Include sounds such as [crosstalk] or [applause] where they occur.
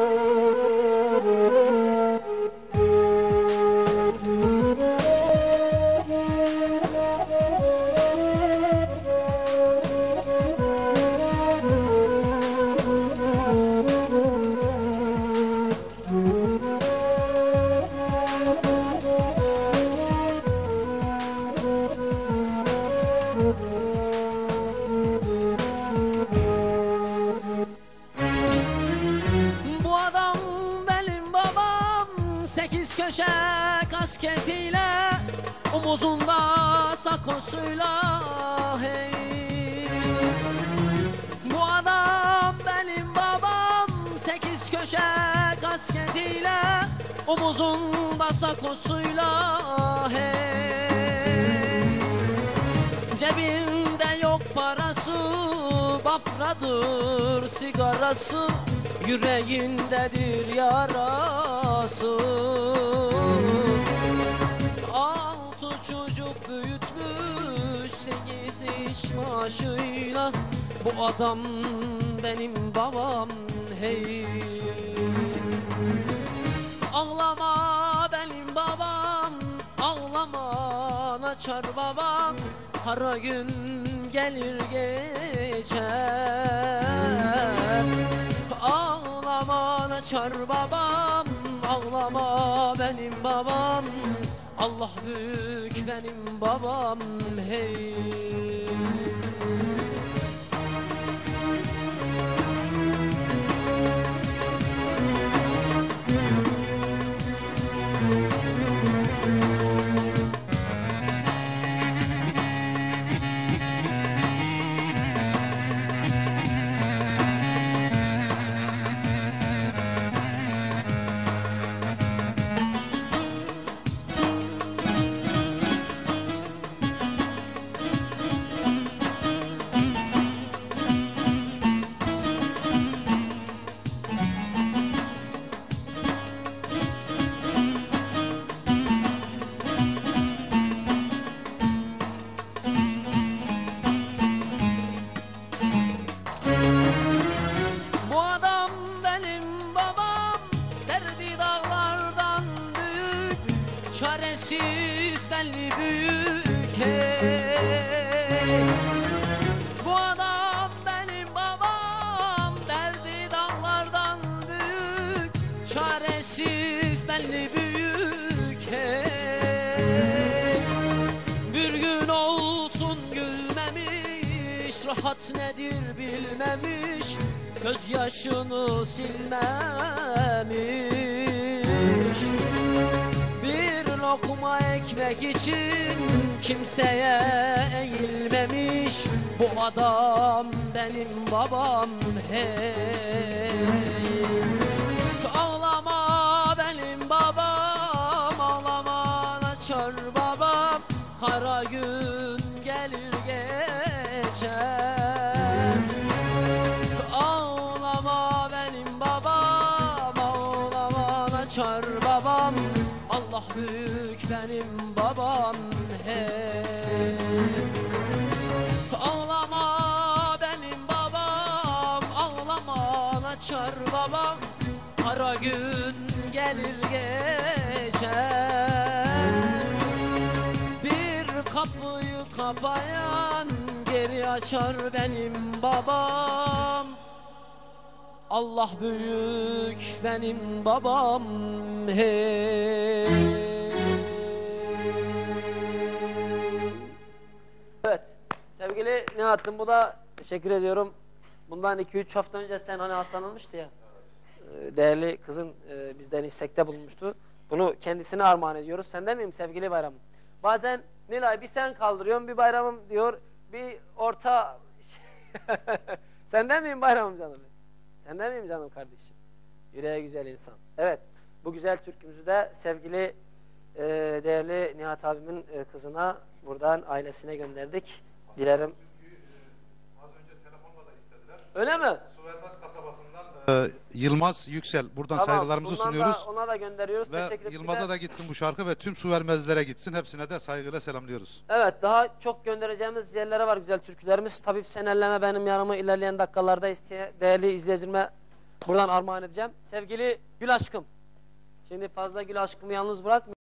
Oh. Köşe kasketiyle Omuzunda sakosuyla hey. Bu adam benim babam Sekiz köşe kasketiyle Omuzunda sakosuyla hey. Cebinde yok parası Bafradır sigarası Yüreğindedir yarası Altı çocuk büyütmüş Sekiz iş maaşıyla. Bu adam benim babam hey. Ağlama benim babam Ağlama açar babam. Kara gün gelir geçer. Ağlama açar babam babam. Allah büyük benim babam hey Çaresiz belli büyük hey. Bu adam benim babam Derdi dağlardan büyük Çaresiz belli büyük hey. Bir gün olsun gülmemiş Rahat nedir bilmemiş Gözyaşını silmemiş ekmek için Kimseye eğilmemiş. Bu adam benim babam hey. Ağlama benim babam Ağlama açar babam. Kara gün gelir geçer. Ağlama benim babam Ağlama açar babam. Allah büyük benim babam hey Ağlama benim babam Ağlama açar babam. Kara gün gelir geçer Bir kapıyı kapayan Geri açar benim babam. Allah büyük benim babam hey Evet sevgili Nihat'ım bu da teşekkür ediyorum. Bundan 2-3 hafta önce sen hani hastalanmıştı ya. Ee, Değerli kızın e, bizden istekte bulunmuştu. Bunu kendisine armağan ediyoruz. Senden miyim sevgili bayramım? Bazen Nilay bir sen kaldırıyorsun bir bayramım diyor. Bir orta [laughs] Senden miyim bayramım canım? Senden miyim canım kardeşim? Yüreği güzel insan. Evet. Bu güzel türkümüzü de sevgili e, değerli Nihat abimin e, kızına buradan ailesine gönderdik. Dilerim. Az önce telefonla da istediler. Öyle mi? Suvermez kasabasından e, Yılmaz Yüksel. Buradan Tamam, saygılarımızı bundan sunuyoruz. Da, ona da gönderiyoruz. Ve Teşekkür Yılmaz'a da gitsin bu şarkı ve tüm su vermezlere gitsin. Hepsine de saygıyla selamlıyoruz. Evet daha çok göndereceğimiz yerlere var güzel türkülerimiz. Tabip Senelleme benim yanıma ilerleyen dakikalarda isteye değerli izleyicime buradan armağan edeceğim. Sevgili Gül aşkım. Şimdi fazla Gül aşkımı yalnız bırakmıyorum.